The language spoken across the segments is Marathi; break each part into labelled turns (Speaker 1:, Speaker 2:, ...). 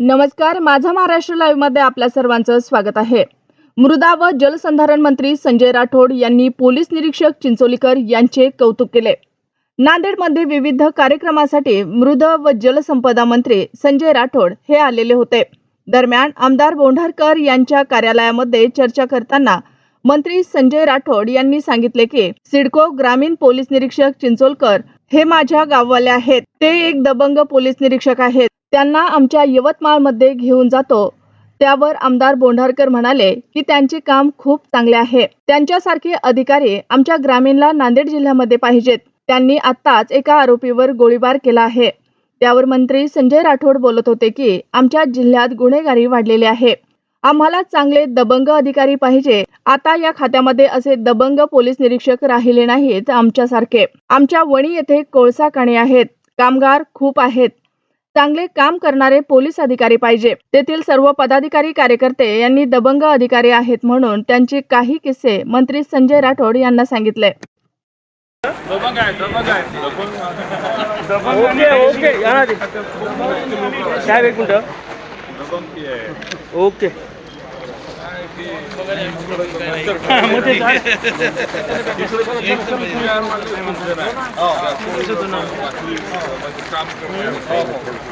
Speaker 1: नमस्कार माझा महाराष्ट्र लाईव्हमध्ये आपल्या सर्वांचं स्वागत आहे. मृदा व जलसंधारण मंत्री संजय राठोड यांनी पोलीस निरीक्षक चिंचोलीकर यांचे कौतुक केले. नांदेडमध्ये विविध कार्यक्रमासाठी मृद व जलसंपदा मंत्री संजय राठोड हे आलेले होते. दरम्यान आमदार बोंढारकर यांच्या कार्यालयामध्ये चर्चा करताना मंत्री संजय राठोड यांनी सांगितले की सिडको ग्रामीण पोलीस निरीक्षक चिंचोलकर हे माझ्या गाववाले आहेत. ते एक दबंग पोलीस निरीक्षक आहेत. त्यांना आमच्या यवतमाळमध्ये घेऊन जातो. त्यावर आमदार बोंढारकर म्हणाले की त्यांचे काम खूप चांगले आहे. त्यांच्यासारखे अधिकारी आमच्या ग्रामीणला नांदेड जिल्ह्यामध्ये पाहिजेत. त्यांनी आत्ताच एका आरोपीवर गोळीबार केला आहे. त्यावर मंत्री संजय राठोड बोलत होते की आमच्या जिल्ह्यात गुन्हेगारी वाढलेली आहे. आम्हाला चांगले दबंग अधिकारी पाहिजे. आता या खात्यामध्ये असे दबंग पोलीस निरीक्षक राहिले नाहीत आमच्यासारखे. आमच्या वणी येथे कोळसा काणे आहेत. कामगार खूप आहेत. चांगले काम करणारे पोलीस अधिकारी पाहिजे. तेथील सर्व पदाधिकारी कार्यकर्ते यांनी दबंग अधिकारी आहेत म्हणून त्यांचे काही किस्से मंत्री संजय राठोड यांना सांगितले.
Speaker 2: दबंग आहे दबंग आहे दबंग
Speaker 3: ओके. ओके ओके मग ते काय?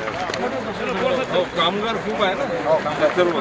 Speaker 2: हो, कामगार खूप आहे ना सर्व